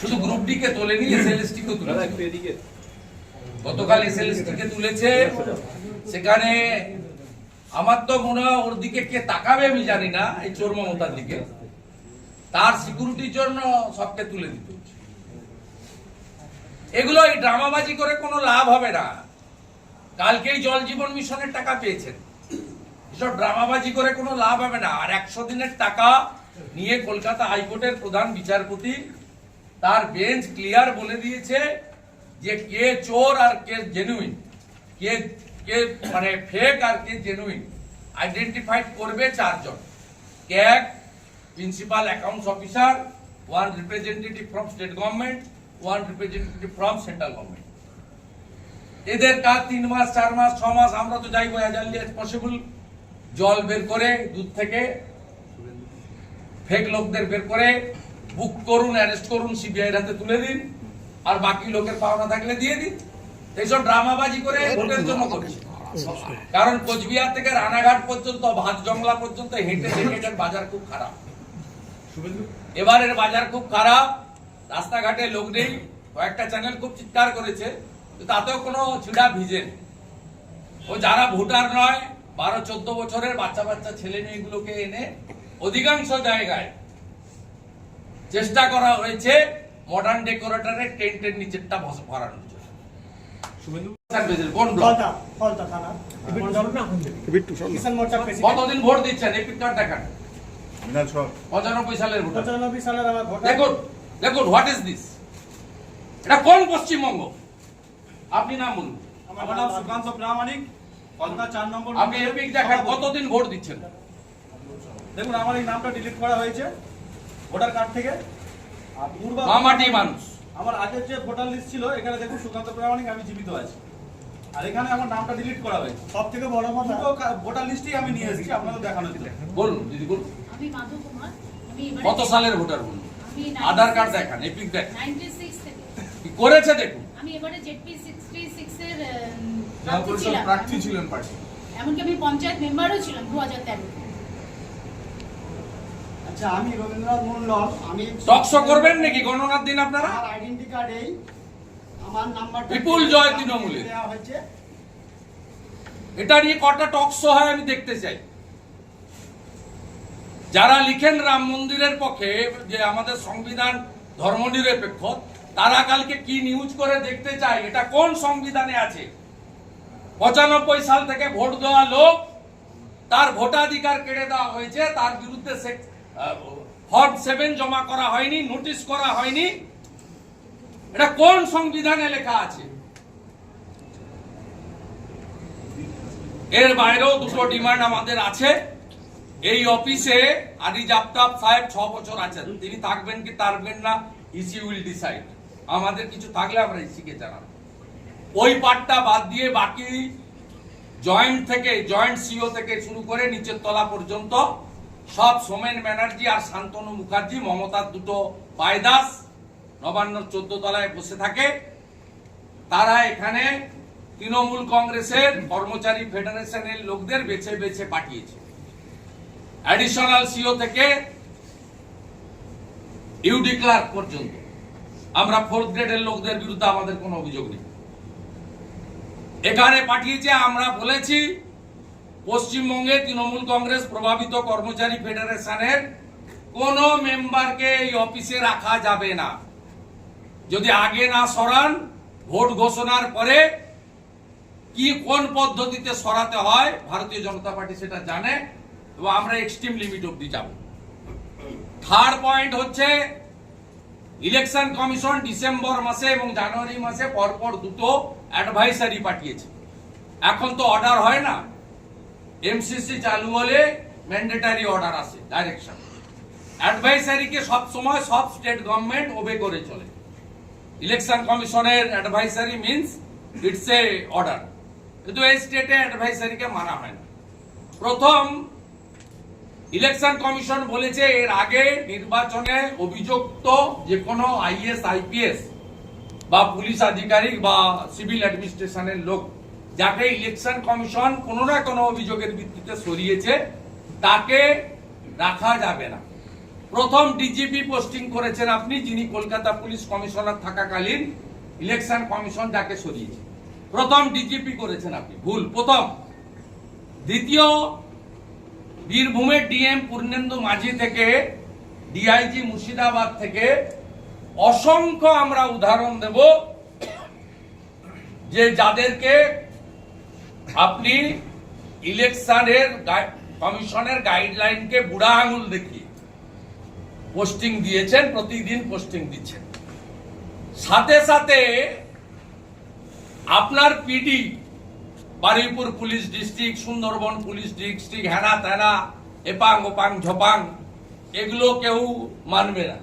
শুধু group D কে তোলেনি এসএলএসটি কে তুলেছে। গতকাল এসএলএসটি কে তুলেছে। সেখানে আমার তো মনে হয় ওর দিকে কে তাকাবে আমি জানি না এই চোর মমতার দিকে। তার সিকিউরিটির জন্য সবকে তুলে দিতে এগুলো এই ড্রামাবাজি করে কোনো লাভ হবে না। কালকেই জল জীবন মিশনের টাকা পেয়েছেন। এসব ড্রামাবাজি করে কোনো লাভ হবে না। আর একশো দিনের টাকা নিয়ে কলকাতা হাইকোর্টের প্রধান বিচারপতি তার বেঞ্চ ক্লিয়ার বলে দিয়েছে যে কে চোর আর কে জেনুইন কে কে মানে ফেক আর কে জেনুইন আইডেন্টিফাইড করবে চারজন। CAG principal accounts officer one representative from state government one representative from central government এদের কাজ তিন মাস, চার মাস, ছ মাস, আমরা তো যাইবো আর্লি অ্যাজ পসিবল জল বের করে, দুধ থেকে ফেক লোকদের বের করে বুক করুন অ্যারেস্ট করুন সিবিআই হাতে তুলে দিন আর বাকি লোকের পাওনা থাকলে দিয়ে দিন। এইসব ড্রামাবাজি করে ভোটের জন্য করছে। কারণ কোচবিহার থেকে রানাঘাট পর্যন্ত ভাত জংলা পর্যন্ত হেঁটে দেখেছেন বাজার খুব খারাপ। এবারের বাজার খুব খারাপ রাস্তাঘাটে লোক নেই কয়েকটা চ্যানেল খুব চিৎকার করেছে তাতেও কোনো ছিড়া ভিজেন ও যারা ভোটার নয় বারো চোদ্দ বছরের বাচ্চা বাচ্চা ছেলে মেয়েগুলোকে এনে অধিকাংশ জায়গায় চেষ্টা করা হয়েছে মডার্ন ডেকোরেটরের টেন্টের নিচেরটা বস- ভরানোর জন্য। কতদিন ভোট দিচ্ছেন? দেখান। পঁচানব্বই সালের পঁচানব্বই সালের আমার ভোটার। দেখুন দেখুন হোয়াট ইজ দিস এটা কোন পশ্চিমবঙ্গ? আপনি নাম বলুন। আমার নাম সুকান্ত প্রামাণিক কলকাতা চার নম্বর আপনি এপিক দেখান কতদিন ভোট দিচ্ছেন? দেখুন আমার এই নামটা ডিলিট করা হয়েছে ভোটার কার্ড থেকে। আর পূর্ব মামাটি মানুষ। আমার আগের যে ভোটার লিস্ট ছিল এখানে দেখুন সুকান্ত প্রামাণিক আমি জীবিত আছি। আর এখানে আমার নামটা ডিলিট করা হয়েছে। সব থেকে বড় কথা ভোটার লিস্টই আমি নিয়ে এসেছি আপনাদের দেখানো ছিল বলুন দিদি বলুন। আমি মাধু কুমার আমি কত সালের ভোটার বলুন? আমি আধার কার্ড দেখান এপিক দেখান। 96 থেকে। কি করেছে দেখুন? আমি এবারে জেডপি 66 এর প্রার্থী ছিলাম। প্রার্থী ছিলেন পার্টি। এমনকি আমি পঞ্চায়েত মেম্বারও ছিলাম 2013 আচ্ছা আমি রবীন্দ্রনাথ মন্ডল আমি টকশো করবেন নাকি? গণনার দিন আপনারা? আমার আইডেন্টি কার্ডেই আমার বিপুল জয়। দেওয়া হয়েছে। এটা নিয়ে কটা টকশো হয় আমি দেখতে চাই। যারা লিখেন রাম মন্দিরের পক্ষে যে আমাদের সংবিধান ধর্মনিরপেক্ষ তারা কালকে কি নিউজ করে দেখতে চাই এটা কোন সংবিধানে আছে? পঁচানব্বই সাল থেকে ভোট দেওয়া লোক তার ভোটাধিকার কেড়ে দেওয়া হয়েছে তার বিরুদ্ধে ফর্ম সেভেন জমা করা হয়নি নোটিশ করা হয়নি। এটা কোন সংবিধানে লেখা আছে? এর বাইরেও দুটো ডিমান্ড আমাদের আছে। এই অফিসে আরিজ আফতাব সাহেব ছ বছর আছেন। তিনি থাকবেন কি থাকবেন না ইসি উইল ডিসাইড আমাদের কিছু থাকলে আমরা ইসিকে জানাব। ওই পার্টটা বাদ দিয়ে বাকি জয়েন্ট থেকে জয়েন্ট সিও থেকে শুরু করে নিচের তলা পর্যন্ত সব সোমেন ব্যানার্জি আর শান্তনু মুখার্জি, মমতার দুটো পায়দাস, নবান্ন চোদ্দ তলায় বসে থাকে। তারা এখানে তৃণমূল কংগ্রেসের কর্মচারী ফেডারেশনের লোকদের বেছে বেছে পাঠিয়েছে। অ্যাডিশনাল সিও থেকে ইউডি ক্লার্ক পর্যন্ত। আমরা ফোর্থ গ্রেডের লোকদের বিরুদ্ধে আমাদের কোনো অভিযোগ নেই। এখানে পাঠিয়েছে, আমরা বলেছি পশ্চিমবঙ্গে তৃণমূল কংগ্রেস প্রভাবিত কর্মচারী ফেডারেশনের কোন মেম্বারকে এই অফিসে রাখা যাবে না। যদি আগে না সরান, ভোট ঘোষণার পরে কি কোন পদ্ধতিতে সরাতে হয়, ভারতীয় জনতা পার্টি সেটা জানে এবং আমরা এক্সট্রিম লিমিট অব্দি যাব। থার্ড পয়েন্ট হচ্ছে ইলেকশন কমিশন ডিসেম্বর মাসে এবং জানুয়ারি মাসে পরপর দুটো অ্যাডভাইসারি পাঠিয়েছে। এখন তো অর্ডার হয় না। এমসিসি চালু হলে ম্যান্ডেটারি অর্ডার আসে ডাইরেকশন অ্যাডভাইসারিকে সব সময় সব স্টেট গভর্নমেন্ট ওবে করে চলে। ইলেকশন কমিশনের advisory means it's a order কিন্তু এই স্টেটে অ্যাডভাইসারিকে মানা হয় না। প্রথম ইলেকশন কমিশন বলেছে এর আগে নির্বাচনে অভিযুক্ত যে কোনো আইএস আইপিএস বা পুলিশ আধিকারিক বা সিভিল অ্যাডমিনিস্ট্রেশনের লোক যাকে ইলেকশন কমিশন কোনো না কোনো অভিযোগের ভিত্তিতে সরিয়েছে, তাকে রাখা যাবে না। প্রথম ডিজিপি পোস্টিং করেছেন আপনি, যিনি কলকাতা পুলিশ কমিশনার থাকাকালীন ইলেকশন কমিশন যাকে সরিয়েছে। প্রথম ডিজিপি করেছেন আপনি, ভুল। প্রথম। দ্বিতীয়, বীরভূমের ডিএম পূর্ণেন্দু মাঝি থেকে ডিআইজি মুর্শিদাবাদ থেকে অসংখ্য আমরা উদাহরণ দেব, যে যাদেরকে আপনি ইলেকশনের কমিশনের গাইডলাইনকে বুড়া আঙুল দেখিয়ে পোস্টিং দিয়েছেন, প্রতিদিন পোস্টিং দিচ্ছেন। সাথে সাথে আপনার PD, Baruipur police district, Sundarban police district হেনা তেনা এপাং ওপাং ঝপাং, এগুলো কেউ মানবে না।